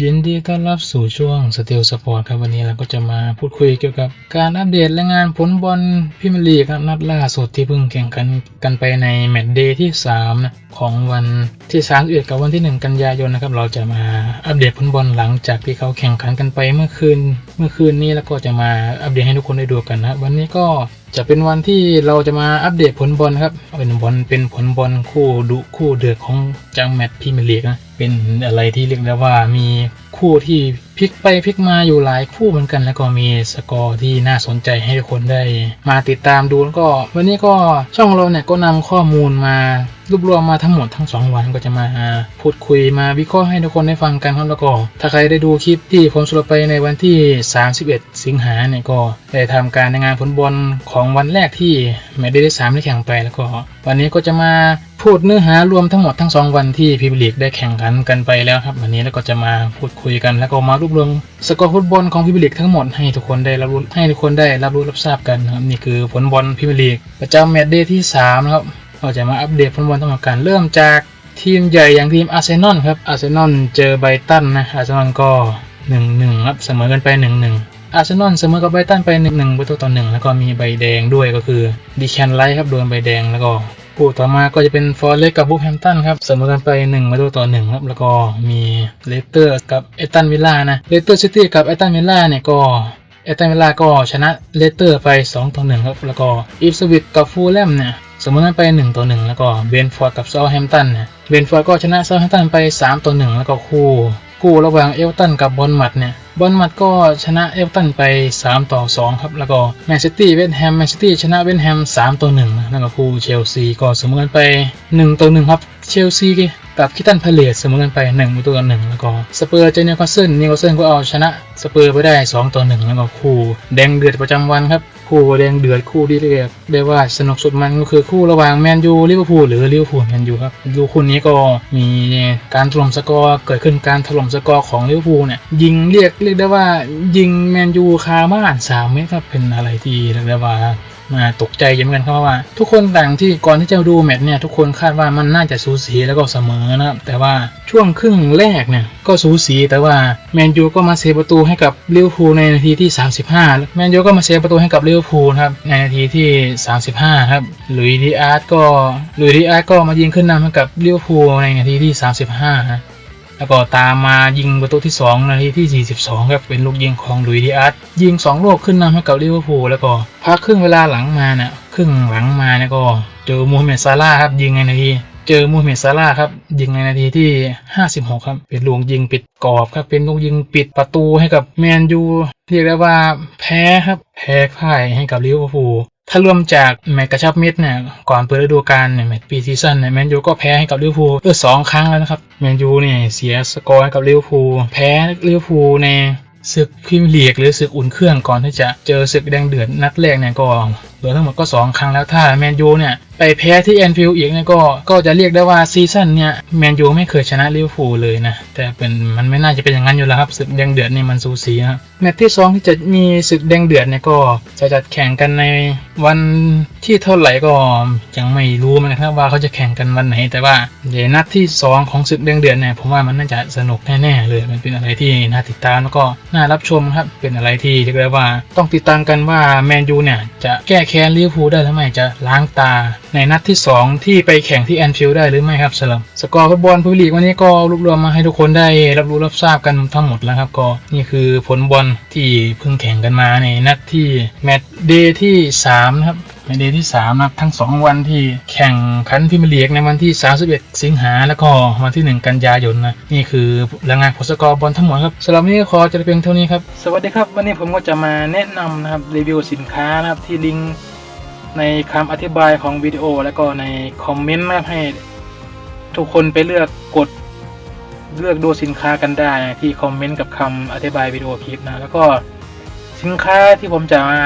ยินดีต้อนรับสู่ช่วงสติลสปอร์ตครับวันนี้เราก็จะมาพูดคุยเกี่ยวกับการอัปเดตและงานผลบอลพิมลีกครับนัดล่าสุดที่เพิ่งแข่งขันกันไปในแมตช์เดย์ที่3นะของวันที่31กับวันที่ 1 กันยายนนะครับเราจะมาอัปเดตผลบอลหลังจากที่เขาแข่งขันกันไปเมื่อคืน เมื่อคืนนี้แล้วก็จะมาอัปเดตให้ทุกคนได้ดูกันนะวันนี้ก็จะเป็นวันที่เราจะมาอัปเดตผลบอลครับเป็นบอลเป็นผลบอลคู่ดุคู่เดือดของจังแมตช์พรีเมียร์ลีกนะ เป็นอะไรที่เรียกได้ว่ามีคู่ที่พลิกไปพลิกมาอยู่หลายคู่เหมือนกัน แล้วก็มีสกอร์ที่น่าสนใจให้ทุกคนได้มาติดตามดูแล้วก็วันนี้ก็ช่องเราเนี่ยก็นำข้อมูลมารวบรวมมาทั้งหมดทั้ง 2 วันก็จะมาพูดคุยมาวิเคราะห์ให้ทุกคนได้ฟังกันครับแล้วก็ถ้าใครได้ดูคลิปที่ผมสรุปไปในวันที่ 31 สิงหาเนี่ยก็ได้ทำการในงานผลบอลของวันแรกที่แมตช์เดย์ที่สามได้แข่งไปแล้วก็ วันนี้ก็จะมา พูดเนื้อหารวมทั้งหมดทั้ง 2 วันที่พรีเมียร์ลีกได้แข่งขันกันไปแล้วครับ วันนี้แล้วก็จะมาพูดคุยกันแล้วก็มารวบรวมสกอร์ฟุตบอลของพรีเมียร์ลีกทั้งหมดให้ทุกคนได้รับรู้ให้ทุกคนได้รับรู้รับทราบกันครับนี่คือผลบอลพรีเมียร์ลีกประจำแมตช์เดย์ที่สามนะครับเราจะมาอัปเดตผลบอลทั้งหมดกันเริ่มจากทีมใหญ่อย่างทีมอาร์เซนอลครับอาร์เซนอลเจอไบรตันนะอาร์เซนอลก็1-1ครับเสมอกันไป1-1อาร์เซนอลเสมอกับไบรตันไป1-1ประตูต่อ1แล้วก็มีใบแดงด้วยก็คือดิแคนไลท์ครับโดนใบแดงแล้วก็ คู่ต่อมาก็จะเป็นฟอร์เรสกับบูฟแฮมตันครับเสมอกันไป1ประตูต่อ1ครับแล้วก็มีเลสเตอร์กับเอตันวิลล่านะเลสเตอร์ซิตี้กับเอตันวิลล่าเนี่ยก็เอตันวิลล่าก็ชนะเลสเตอร์ไป2ต่อ1ครับแล้วก็อีฟสวิตกับฟูลแลมเนี่ยเสมอกันไป1ต่อ1แล้วก็เบนฟอร์ดกับเซาแฮมตันเนี่ยเบนฟอร์ดก็ชนะเซาแฮมตันไป3ต่อ1แล้วก็คู่ คู่ระหว่างเอลตันกับบอลมัดเนี่ย บอลมัดก็ชนะเอฟตันไป 3 ต่อ 2 ครับ แล้วก็แมนซิตี้เวสต์แฮมแมนซิตี้ชนะเวสต์แฮม3ต่อ1นะแล้วก็คู่เชลซีก็เสมอกันไป 1 ต่อ 1 ครับ เชลซีกับคิตันพาเลตเสมอกันไป1ประตูต่อ1แล้วก็สเปอร์เจอนิวคาสเซิลนิวคาสเซิลก็เอาชนะสเปอร์ไปได้ 2 ต่อ 1 แล้วก็คู่แดงเดือดประจำวันครับคู่แดงเดือดคู่ที่เรียกได้ว่าสนุกสุดมันก็คือคู่ระหว่างแมนยูลิเวอร์พูลหรือลิเวอร์พูลแมนยูครับดูคู่นี้ก็มีการถล่มสกอร์เกิดขึ้นการถล่มสกอร์ของลิเวอร์พูลเนี่ยยิงเรียกเรียกได้ว่ายิงแมนยูคาบ้านสามเมตรครับเป็นอะไรที่เรียกได้ว่า มาตกใจเยอะเหมือนกันครับว่า ทุกคนต่างที่ก่อนที่จะดูแมตช์เนี่ยทุกคนคาดว่ามันน่าจะสูสีแล้วก็เสมอนะครับแต่ว่าช่วงครึ่งแรกเนี่ยก็สูสีแต่ว่าแมนยูก็มาเซฟประตูให้กับลิเวอร์พูลในนาทีที่ 35 แมนยูก็มาเซฟประตูให้กับลิเวอร์พูลครับในนาทีที่ 35 ครับลุยดีอาร์ตก็ลุยดีอาร์ตก็มายิงขึ้นนำให้กับลิเวอร์พูลในนาทีที่ 35 แล้วก็ตามมายิงประตูที่ 2 นาทีที่ 42 ครับเป็นลูกยิงของลุยดีอาร์ตยิง 2 ลูกขึ้นนำให้กับลิเวอร์พูลแล้วก็พักครึ่งเวลาหลังมาเนี่ยครึ่งหลังมาเนี่ยก็เจอมูฮัมเหม็ดซาร่าครับยิงในนาทีเจอมูฮัมเหม็ดซาร่าครับยิงในนาทีที่ 56 ครับ เป็นลูกยิงปิดกรอบครับเป็นลูกยิงปิดประตูให้กับแมนยูเรียกได้ว่าแพ้ครับแพ้พ่ายให้กับลิเวอร์พูล ถ้ารวมจากแมตช์กระชับมิตรเนี่ยก่อนเปิดฤดูกาลเนี่ยแมตช์ปีซีซั่นเนี่ยแมนยูก็แพ้ให้กับลิเวอร์พูลเพื่อสองครั้งแล้วนะครับแมนยูเนี่ยเสียสกอร์ให้กับลิเวอร์พูลแพ้ลิเวอร์พูลในศึกพรีเมียร์ลีกหรือศึกอุ่นเครื่องก่อนที่จะเจอศึกแดงเดือดนัดแรกเนี่ยก็เหลือทั้งหมดก็สองครั้งแล้วถ้าแมนยูเนี่ยไปแพ้ที่แอนฟิลด์อีกเนี่ยก็ก็จะเรียกได้ว่าซีซั่นเนี่ยแมนยูไม่เคยชนะลิเวอร์พูลเลยนะแต่เป็นมันไม่น่าจะเป็นอย่างนั้นอยู่แล้วครับศึกแดงเดือดนี่มันสูสีครับแมตช์ที่สองที่จะมีศึกแดงเดือดเนี่ยก็จะจัดแข่งกันในวันที่เท่าไหร่ก็ยังไม่รู้เหมือนกันครับว่าเขาจะแข่งกันวันไหน แต่ว่าเดี๋ยวนัดที่สองของศึกแดงเดือดเนี่ยผมว่ามันน่าจะสนุกแน่ๆเลยมันเป็นอะไรที่น่าติดตามแล้วก็น่ารับชมครับเป็นอะไรที่เรียกได้ว่า ต้องติดตามกันว่าแมนยูเนี่ยจะแก้แค้นลิเวอร์พูลได้หรือไม่จะล้างตา ในนัดที่ 2 ที่ไปแข่งที่แอนฟิลด์ได้หรือไม่ครับสำหรับสกอร์ฟุตบอลพรีเมียร์ลีกวันนี้ก็รวบรวมมาให้ทุกคนคนได้รับรู้รับทราบกันทั้งหมดแล้วครับก็นี่คือผลบอลที่เพิ่งแข่งกันมาในนัดที่แมตช์เดย์ที่3นะครับแมตช์เดย์ที่3นะครับทั้ง 2 วันที่แข่งขันพรีเมียร์ลีกในวันที่ 31 สิงหาแล้วก็วันที่ 1 กันยายนนะนี่คือรายงานผลสกอร์บอลทั้งหมดครับสำหรับวันนี้ขอจะเพียงเท่านี้ครับสวัสดีครับ วันนี้ผมก็จะมาแนะนำนะครับรีวิวสินค้านะครับที่ลิงก์ในคำอธิบายของวิดีโอ แล้วก็ในคอมเมนต์นะครับให้ทุกคนไปเลือกกด เลือกดูสินค้ากันได้นะที่คอมเมนต์กับคำอธิบายวิดีโอคลิปนะ แล้วก็สินค้าที่ผมจะมา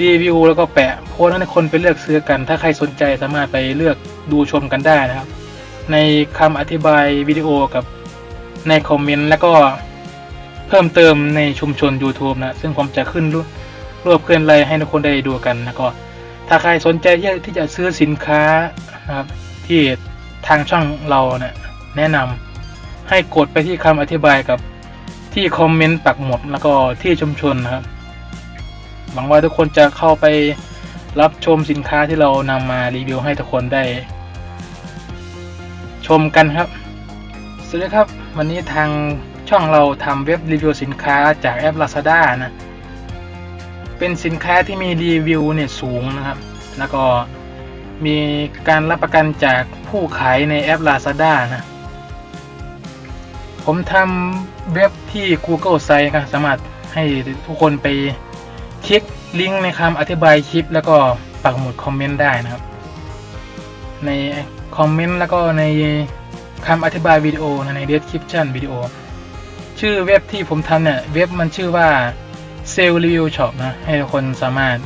รีวิวแล้วก็แปะโพสต์ให้คนไปเลือกซื้อกัน ถ้าใครสนใจสามารถไปเลือกดูชมกันได้นะครับ ในคำอธิบายวิดีโอกับในคอมเมนต์แล้วก็เพิ่มเติมในชุมชน YouTube นะ ซึ่งผมจะขึ้นรูปรวบเคลื่อนไรให้ทุกคนได้ดูกันนะก็ถ้าใครสนใจที่จะซื้อสินค้านะครับที่ทางช่องเราเนะี่ยแนะน ให้กดไปที่คำอธิบายกับที่คอมเมนต์ปักหมุดแล้วก็ที่ชุมชนนะครับหวังว่าทุกคนจะเข้าไปรับชมสินค้าที่เรานำมารีวิวให้ทุกคนได้ ชมกันครับ สวัสดีครับ วันนี้ทางช่องเราทำเว็บรีวิวสินค้าจากแอป Lazada นะ เป็นสินค้าที่มีรีวิวเนี่ยสูงนะครับ แล้วก็มีการรับประกันจากผู้ขายในแอป Lazada นะ ผมทำเว็บที่ Google Site ครับสามารถให้ทุกคนไปคลิกลิงก์ในคำอธิบายคลิป แล้วก็ปักหมุดคอมเมนต์ได้นะครับ ในคอมเมนต์แล้วก็ในคำอธิบายวิดีโอใน description วิดีโอ ชื่อเว็บที่ผมทำเนี่ยเว็บมันชื่อว่า Sell Review Shop นะ ให้ทุกคนสามารถ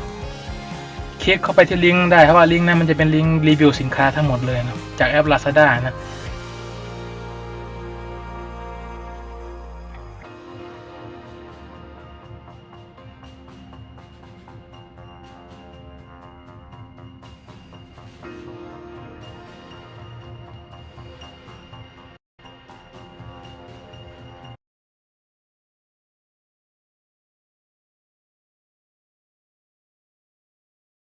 คลิกเข้าไปที่ลิงก์ได้เพราะว่าลิงก์นั้นมันจะเป็นลิงก์รีวิวสินค้าทั้งหมดเลยนะจากแอป Lazada นะ